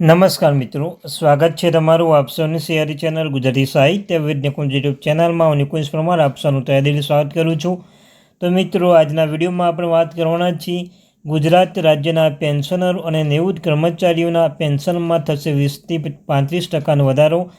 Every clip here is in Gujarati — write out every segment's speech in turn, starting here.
નમસ્કાર મિત્રો, સ્વાગત છે તમારું આપસોની સિયારી ચેનલ ગુજરાતી સાહિત્ય વિદ યુટ્યુબ ચેનલમાં હું નિકુંજ પ્રમાણ આપસાનું તહેદીલી સ્વાગત કરું છું. તો મિત્રો, આજના વિડીયોમાં આપણે વાત કરવાના છીએ ગુજરાત રાજ્યના પેન્શનર અને નેવું કર્મચારીઓના પેન્શનમાં થશે વીસથી પાંત્રીસ ટકાનો વધારો.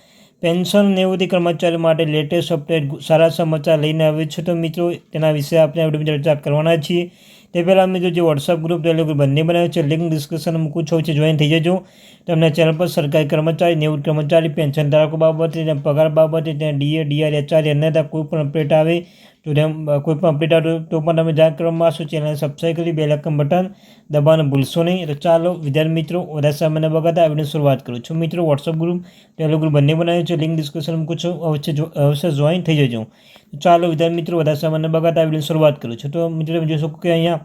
પેન્શન નિવૃત્તિ કર્મચારીઓ માટે લેટેસ્ટ અપડેટ સારા સમાચાર લઈને આવ્યો છે. તો મિત્રો, તેના વિશે આપણે ચર્ચા કરવાના છીએ. તે પહેલાં અમે જે વોટ્સઅપ ગ્રુપ ટેલિગ્રુપ બંને બનાવ્યો છે. લિંક ડિસ્ક્રિપ્શન મૂકું છું. છે જોઈન થઈ જજો. તમને ચેનલ પર સરકારી કર્મચારી, નેવું કર્મચારી પેન્શન ધારકો બાબતે, પગાર બાબતે, ત્યાં ડીએ ડીઆર એચઆર અન્યતા કોઈ પણ અપડેટ આવે તો તેમ કોઈ પણ અપડેટ આવે તો પણ તમે જાણ કરવામાં આવશો ચેનલને સબસ્ક્રાઈબ કરી બે લાખમ બટન દબાવવાનું ભૂલશો નહીં. તો ચાલો, વિદ્યાર્થી મિત્રો, વધારે સામાન્ય બગાતા આવીને શરૂઆત કરું છું. મિત્રો વોટ્સઅપ ગ્રુપ ટેલો ગ્રુપ બંને બનાવ્યું છે. લિંક ડિસ્ક્રિપ્શન મૂકું છું. અવશ્ય અવશ્ય જોઈન થઈ જજો. ચાલો, વિદ્યાર્થી મિત્રો, વધારે સામાન્ય બગાતા આવીને શરૂઆત કરું છું. તો મિત્રો, તમે જોઈ શકો કે અહીંયા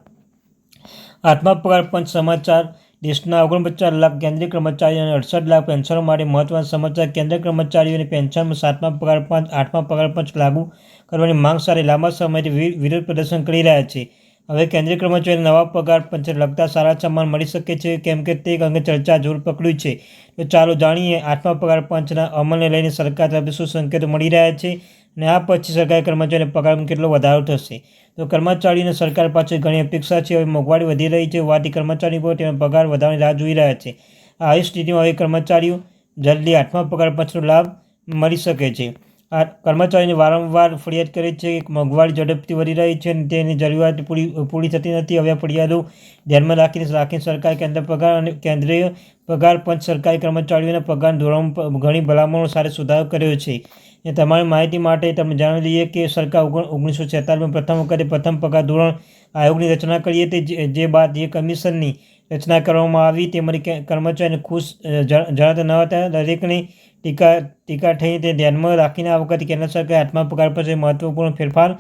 આત્મા પગાર પંચ સમાચાર દેશના ઓગણપચાસ લાખ કેન્દ્રીય કર્મચારીઓ અને અડસઠ લાખ પેન્શનો માટે મહત્વના સમાચાર કેન્દ્રીય કર્મચારીઓની પેન્શનમાં સાતમા પગાર પાંચ, આઠમા પગાર પંચ લાગુ કરવાની માંગ સાથે લાંબા સમયથી વિરોધ પ્રદર્શન કરી રહ્યા છે. હવે કેન્દ્રીય કર્મચારીઓને નવા પગાર પંચને લગતા સારા સન્માન મળી શકે છે કેમ કે તે અંગે ચર્ચા જોર પકડ્યું છે. તો ચાલો જાણીએ આઠમા પગાર પંચના અમલને લઈને સરકાર તરફથી શું સંકેતો મળી રહ્યા છે. અને આ પછી સરકારી કર્મચારીઓને પગારમાં કેટલો વધારો થશે? તો કર્મચારીઓને સરકાર પાસે ઘણી અપેક્ષા છે, હવે મોંઘવારી વધી રહી છે હોવાથી કર્મચારીઓ પર તેનો પગાર વધારવાની રાહ જોઈ રહ્યા છે. આવી સ્થિતિમાં હવે કર્મચારીઓ જલ્દી આઠમા પગાર પાછળ લાભ મળી શકે છે. આ કર્મચારીને વારંવાર ફરિયાદ કરે છે કે મોંઘવારી ઝડપથી વધી રહી છે અને તેની જરૂરિયાત પૂરી પૂરી થતી નથી. હવે ફરિયાદો ધ્યાનમાં રાખીને રાખીને સરકાર કેન્દ્ર પગાર અને કેન્દ્રીય પગાર પંચ સરકારી કર્મચારીઓના પગાર ધોરણ ઘણી ભલામણો સાથે સુધારો કર્યો છે. એ તમારી માહિતી માટે તમે જાણી લઈએ કે સરકાર ઓગણીસો છેતાલીસમાં પ્રથમ વખતે પ્રથમ પગાર ધોરણ આયોગની રચના કરી હતી, જે બાદ એ કમિશનની રચના કરવામાં આવી. તેમાંથી કર્મચારીને ખુશ જણાતા ન હતા. દરેકની ટીકા ટીકા થઈ તે ધ્યાનમાં રાખીને આ વખતે કેન્દ્ર સરકારે આઠમા પગાર પંચે મહત્વપૂર્ણ ફેરફાર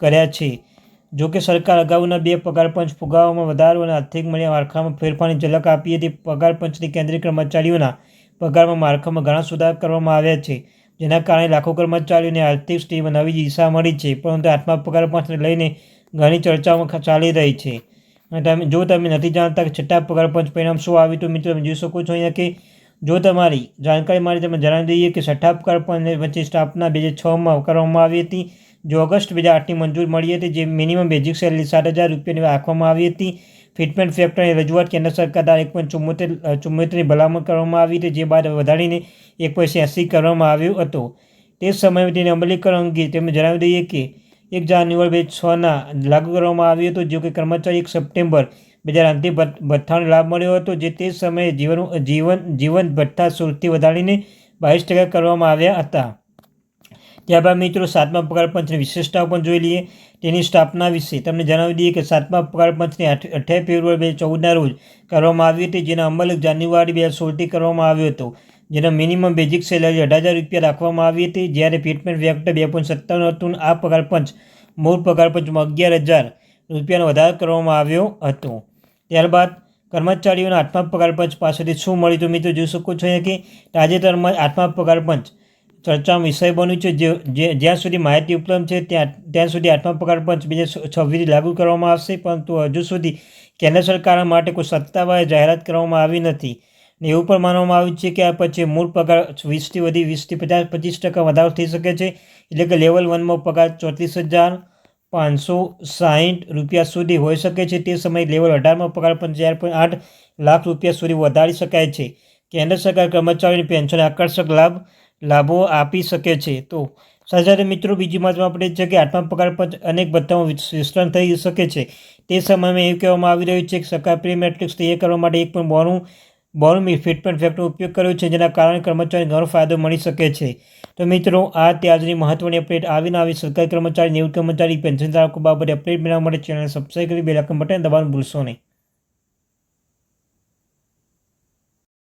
કર્યા છે. જો કે સરકાર અગાઉના બે પગાર પંચ ફુગાવામાં વધારો અને આર્થિક મળ્યા માળખામાં ફેરફારની ઝલક આપી હતી. પગાર પંચની કેન્દ્રીય કર્મચારીઓના પગારમાં માળખામાં ઘણા સુધાર કરવામાં આવ્યા છે, જેના કારણે લાખો કર્મચારીઓને આર્થિક સ્થિતિમાં નવી દિશા મળી છે, પરંતુ આત્મા પગાર પંચને લઈને ઘણી ચર્ચાઓ ચાલી રહી છે. તમે જો તમે નથી જાણતા કે છઠ્ઠા પગાર પંચ પરિણામ શું આવ્યું તો મિત્રો, તમે જોઈ શકો છો અહીંયા કે જો તમારી જાણકારી મારી તમે જણાવી દઈએ કે છઠ્ઠા પગાર પંચ વચ્ચે સ્ટાફના બે હજાર છમાં કરવામાં આવી હતી. જો ઓગસ્ટ બે હજાર આઠની મંજૂર મળી હતી, જે મિનિમમ બેઝિક સેલરી સાત હજાર રૂપિયાની રાખવામાં આવી હતી. ફિટમેન્ટ ફેક્ટરની રજૂઆત કેન્દ્ર સરકાર દ્વારા એક પોઈન્ટ ચુમ્મોતેર ચુમ્મોતેરની ભલામણ કરવામાં આવી હતી, જે બાદ વધારીને એક પોઈન્ટ એંસી કરવામાં આવ્યો હતો. તે સમયે તેની અમલીકરણ અંગે તેમણે જણાવી દઈએ કે એક જાન્યુઆરી બે છના લાગુ કરવામાં આવ્યું હતું જો કે કર્મચારી એક સપ્ટેમ્બર બે હજાર આઠથી ભથ્થાનો લાભ મળ્યો હતો, જે તે સમયે જીવન જીવન જીવન ભથ્થા સુરતી વધારીને બાવીસ ટકા કરવામાં આવ્યા હતા. ત્યારબાદ મિત્રો, સાતમા પગાર પંચની વિશેષતાઓ પણ જોઈ લઈએ. તેની સ્થાપના વિશે તમને જણાવી દઈએ કે સાતમા પગાર પંચની અઠ્યાવીસ ફેબ્રુઆરી બે ચૌદના રોજ કરવામાં આવી હતી, જેનો અમલ જાન્યુઆરી બે હજાર સોળથી કરવામાં આવ્યો હતો. જેનો મિનિમમ બેઝિક સેલરી અઢાર હજાર રૂપિયા રાખવામાં આવી હતી, જ્યારે પીટમેન્ટ વ્યક્ત બે પોઈન્ટ સત્તાવન હતું આ પગાર પંચ, મૂળ પગાર પંચમાં અગિયાર હજાર રૂપિયાનો વધારો કરવામાં આવ્યો હતો. ત્યારબાદ કર્મચારીઓના આઠમા પગાર પંચ પાસેથી શું મળ્યું તો મિત્રો જોઈ શકો છો કે તાજેતરમાં આઠમા પગાર પંચ ચર્ચાનો વિષય બન્યું છે, જે જ્યાં સુધી માહિતી ઉપલબ્ધ છે, ત્યાં ત્યાં સુધી આઠમા પગાર પંચ બે હજાર લાગુ કરવામાં આવશે, પરંતુ હજુ સુધી કેન્દ્ર સરકાર માટે કોઈ સત્તાવાર જાહેરાત કરવામાં આવી નથી. ને એવું પણ માનવામાં આવ્યું છે કે આ પછી મૂળ પગાર વીસથી વધી, વીસથી પચાસ, પચીસ ટકા વધારો થઈ શકે છે. એટલે કે લેવલ વનમાં પગાર ચોત્રીસ હજાર પાંચસો સાહીઠ રૂપિયા સુધી હોઈ શકે છે. તે સમયે લેવલ અઢારમાં પગાર પણ ચાર પોઈન્ટ આઠ લાખ રૂપિયા સુધી વધારી શકાય છે. કેન્દ્ર સરકાર કર્મચારીઓની પેન્શન આકર્ષક લાભ, લાભો આપી શકે છે. તો સાથે મિત્રો, બીજી મહત્વ આપણે છે કે આઠમા પગાર પર અનેક ભથ્થામાં વિસ્તરણ થઈ શકે છે. તે સમયમાં એવું કહેવામાં આવી રહ્યું છે કે સરકાર પ્રી મેટ્રિક્સ તૈયાર કરવા માટે એક પણ બોનું બોનું ફિટમેન્ટ ફેક્ટનો ઉપયોગ કર્યો છે, જેના કારણે કર્મચારીને ઘણો ફાયદો મળી શકે છે. તો મિત્રો, આ ત્યાજની મહત્વની અપડેટ. આવીને આવી સરકારી કર્મચારી, નિવૃત્ત કર્મચારી પેન્શન ધારકો બાબતે અપડેટ મેળવવા માટે ચેનલ સબસ્ક્રાઈબ કરી બે લાખ બટન દબાવવાનું ભૂલશો નહીં.